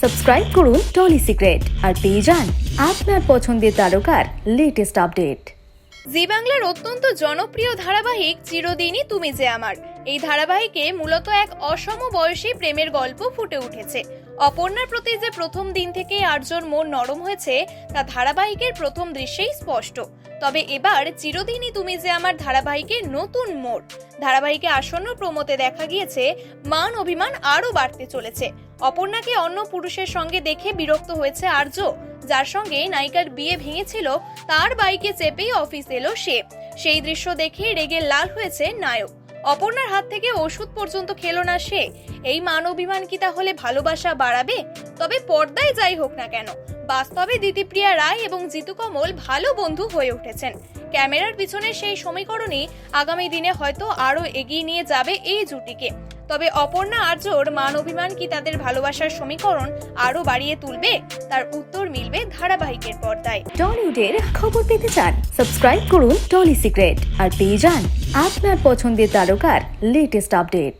Subscribe করুন trolley secret আর পেয়ে যান আপনার পছন্দের তারকার লেটেস্ট আপডেট জি বাংলার অত্যন্ত জনপ্রিয় ধারাবাহিক চিরদিনই তুমি যে আমার। এই ধারাবাহিকে মূলত এক অসম বয়সী প্রেমের গল্প ফুটে উঠেছে। অপর্ণার প্রতি যে প্রথম দিন থেকে আর্যর মন নরম হয়েছে, তা ধারাবাহিকের প্রথম দৃশ্যেই স্পষ্ট। তবে এবার চিরদিনই তুমি যে আমার ধারাবাহিকের নতুন মোড়। ধারাবাহিকে আসন্ন প্রমোতে দেখা গিয়েছে, মান অভিমান আরও বাড়তে চলেছে। অপর্ণাকে অন্য পুরুষের সঙ্গে দেখে বিরক্ত হয়েছে আর্য যার সঙ্গে নায়িকার বিয়ে ভেঙেছিল, তার বাইকে চেপেই অফিস এলো সে। সেই দৃশ্য দেখে রেগে লাল হয়েছে নায়ক। অপর্ণার হাত থেকে ওষুধ পর্যন্ত খেলো না সে। এই মান অভিমান কি তাহলে ভালোবাসা বাড়াবে? তবে পর্দায় যাই হোক না কেন, বাস্তবে দিতিপ্রিয়া রায় এবং জিতু কমল ভালো বন্ধু হয়ে উঠেছেন। ক্যামেরার পিছনে সেই সমীকরণই আগামী দিনে হয়তো আরও এগিয়ে নিয়ে যাবে এই জুটিকে। তবে অপর্ণা আর্যর মান অভিমান কি তাদের ভালোবাসার সমীকরণ আরও বাড়িয়ে তুলবে? তার উত্তর মিলবে ধারাবাহিকের পর্দায়। টলিউডের খবর পেতে চান, সাবস্ক্রাইব করুন টলি সিক্রেট আর পেয়ে যান আপনার পছন্দের তারকার লেটেস্ট আপডেট